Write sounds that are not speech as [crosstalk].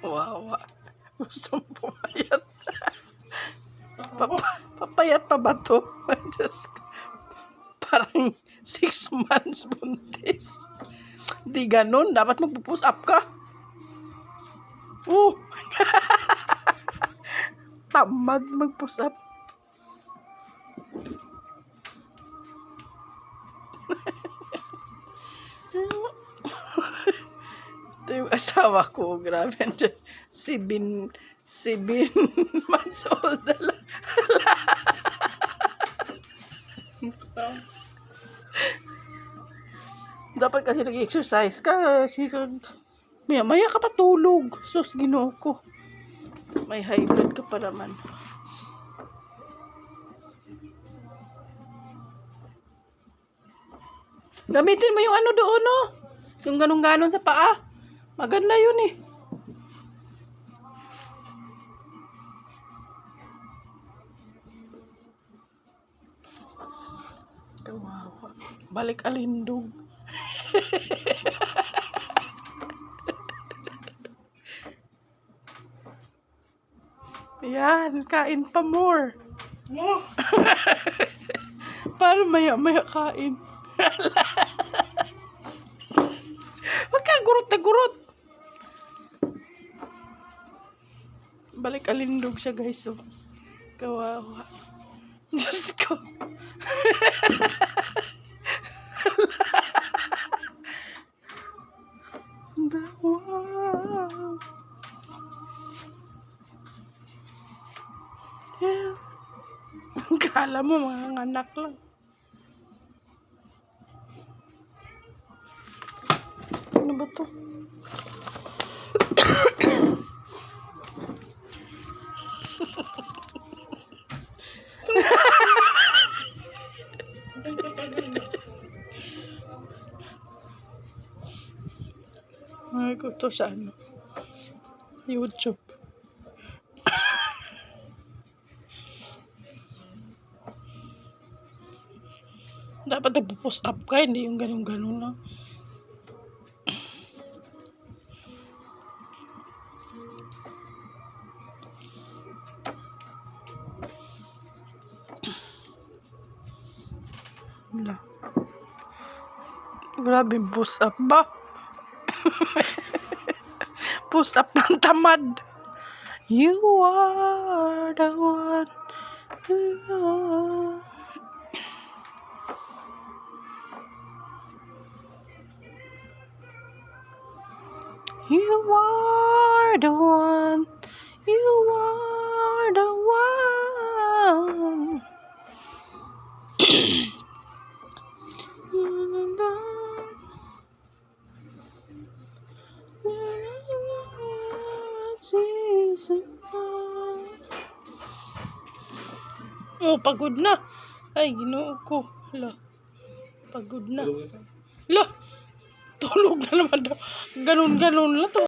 Kawawa. [laughs] Gusto mo pumayat. [laughs] Papa, papayat pa ba to? [laughs] Diyos ko. Parang six months buntis. Di ganun. Dapat magpo-push up ka. Oh. Tamad mag-push up. Asawa ko. Grabe. [laughs] Si Bin, si Bin [laughs] months old. Dapat kasi nag-exercise ka. Kasi maya, maya ka patulog. Sus, ginoo ko. May high blood ka pa naman. Gamitin mo yung ano doon, no? Yung ganun-ganon sa paa. Maganda yun eh. Kawawa. Balik alindog. [laughs] Yan, kain pa more. [laughs] Para maya-maya kain. [laughs] Huwag ka gurot na gurot. Balik alindog siya guys. Oh. Kawawa. [laughs] Diyos ko. Wow. Yeah. Kala mo mga anak lang. Ano ba to? Ay, ko to sa ano? YouTube. Dapat nagpo-post up ka, hindi yung ganun-ganun lang. Wala. Grabe, push up ba? [laughs] push up ng tamad. You are the one. You are. You are the one. You are Oh, pagod na. Ay, ginoo ko. Hala. Pagod na. Hala. Tulog na naman daw. Ganun-ganun lang to.